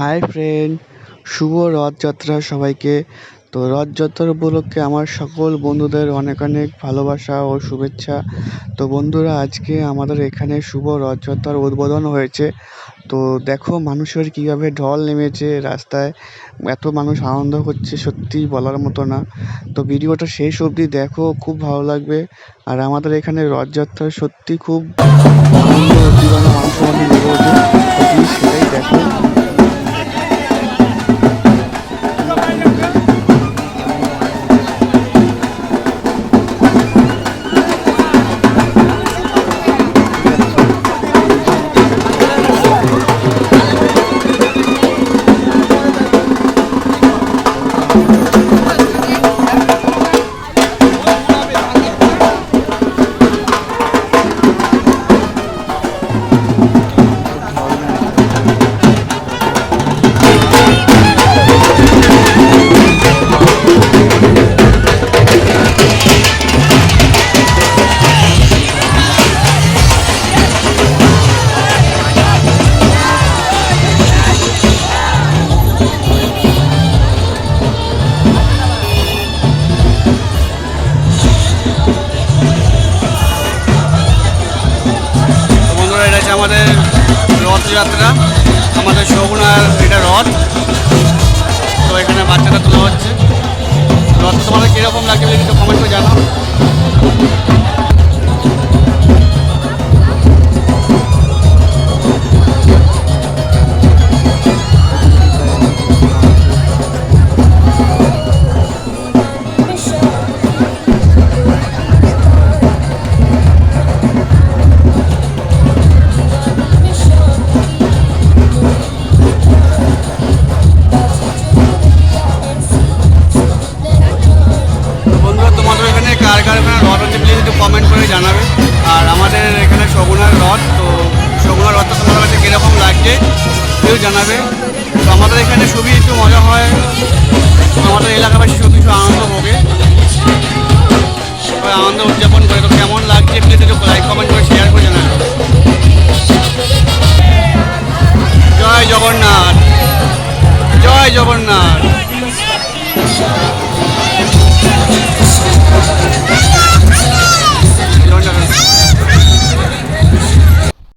Hi friend শুভ রথযাত্রা সবাইকে। তো রথযাত্রা উপলক্ষে আমার সকল বন্ধুদের অনেক অনেক ভালোবাসা ও শুভেচ্ছা। তো বন্ধুরা, আজকে আমাদের এখানে শুভ রথযাত্রার উদ্বোধন হয়েছে। তো দেখো মানুষের কীভাবে ঢল নেমেছে রাস্তায়। এত মানুষ আনন্দ করছে সত্যিই বলার মতো না। তো ভিডিওটা শেষ অবধি দেখো, খুব ভালো লাগবে। আর আমাদের এখানে রথযাত্রা সত্যি খুব আনন্দ মানুষের মধ্যে সেটাই দেখো। এটা হচ্ছে আমাদের রথযাত্রা আমাদের শগুনার এটা রথ। তো এখানে বাচ্চাটা তোলা হচ্ছে। রথ তোমাদের কীরকম লাগবে বলে কার কার রথ হচ্ছে প্লিজ একটু কমেন্ট করে জানাবে আর আমাদের এখানে শগুনার রথ তো শগুনার রথটা তোমাদের কাছে কীরকম লাগছে কেউ জানাবে। তো আমাদের এখানে খুবই একটু মজা হয়। আমাদের এলাকাবাসী সব কিছু আনন্দ ভোগে। আনন্দ উদযাপন করে, তো কেমন লাগছে প্লিজ একটু লাইক কমেন্ট করে শেয়ার করে জানাবে। জয় জগন্নাথ জয় জগন্নাথ।